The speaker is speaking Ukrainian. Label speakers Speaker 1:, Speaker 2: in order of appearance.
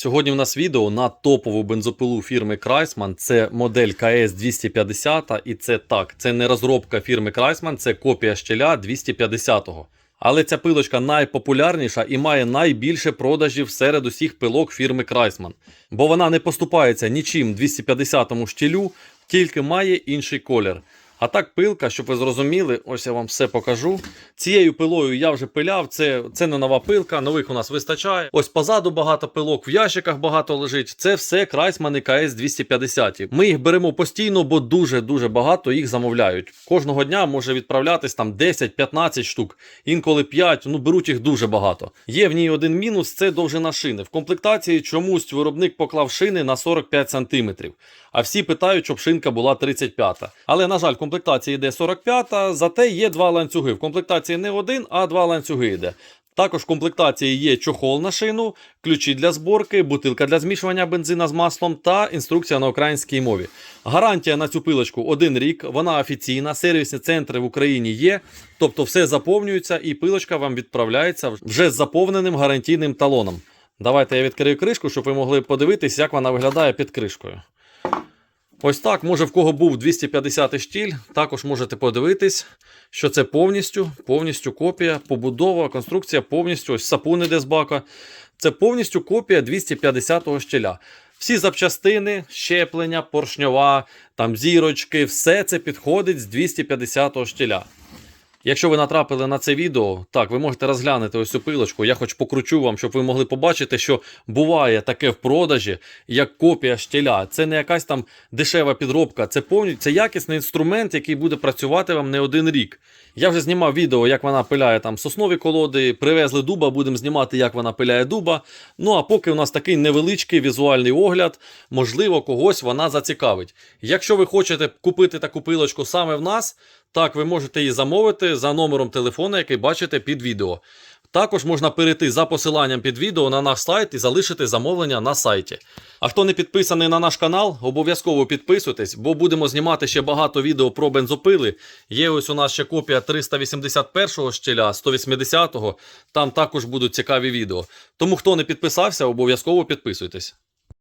Speaker 1: Сьогодні у нас відео на топову бензопилу фірми Крайсман. Це модель КС 250 і це так, це не розробка фірми Крайсман, це копія щеля 250-го. Але ця пилочка найпопулярніша і має найбільше продажів серед усіх пилок фірми Крайсман. Бо вона не поступається нічим 250-му щелю, тільки має інший колір. А так пилка, щоб ви зрозуміли, ось я вам все покажу. Цією пилою я вже пиляв, це, це не нова пилка, нових у нас вистачає. Ось позаду багато пилок, в ящиках багато лежить. Це все Крайсмани КС 250. Ми їх беремо постійно, бо дуже-дуже багато їх замовляють. Кожного дня може відправлятись там 10-15 штук, інколи 5, ну беруть їх дуже багато. Є в ній один мінус це довжина шини. В комплектації чомусь виробник поклав шини на 45 см. А всі питають, щоб шинка була 35. Але, на жаль, в комплектації йде 45-та, зате є два ланцюги. В комплектації не один, а два ланцюги йде. Також в комплектації є чохол на шину, ключі для зборки, бутилка для змішування бензина з маслом та інструкція на українській мові. Гарантія на цю пилочку один рік, вона офіційна, сервісні центри в Україні є, тобто все заповнюється і пилочка вам відправляється вже з заповненим гарантійним талоном. Давайте я відкрию кришку, щоб ви могли подивитись, як вона виглядає під кришкою. Ось так, може в кого був 250 штіль, також можете подивитись, що це повністю, повністю копія, побудова, конструкція повністю, ось сапун іде з бака. Це повністю копія 250-го щеля. Всі запчастини, щеплення, поршньова, там зірочки, все це підходить з 250-го щеля. Якщо ви натрапили на це відео, так, ви можете розглянути ось цю пилочку. Я хоч покручу вам, щоб ви могли побачити, що буває таке в продажі, як копія щеля. Це не якась там дешева підробка, це повністю це якісний інструмент, який буде працювати вам не один рік. Я вже знімав відео, як вона пиляє там соснові колоди, привезли дуба, будемо знімати, як вона пиляє дуба. Ну а поки у нас такий невеличкий візуальний огляд, можливо, когось вона зацікавить. Якщо ви хочете купити таку пилочку саме в нас, так ви можете її замовити за номером телефона, який бачите під відео. Також можна перейти за посиланням під відео на наш сайт і залишити замовлення на сайті. А хто не підписаний на наш канал, обов'язково підписуйтесь, бо будемо знімати ще багато відео про бензопили. Є ось у нас ще копія 381-го щеля, 180-го. Там також будуть цікаві відео. Тому хто не підписався, обов'язково підписуйтесь.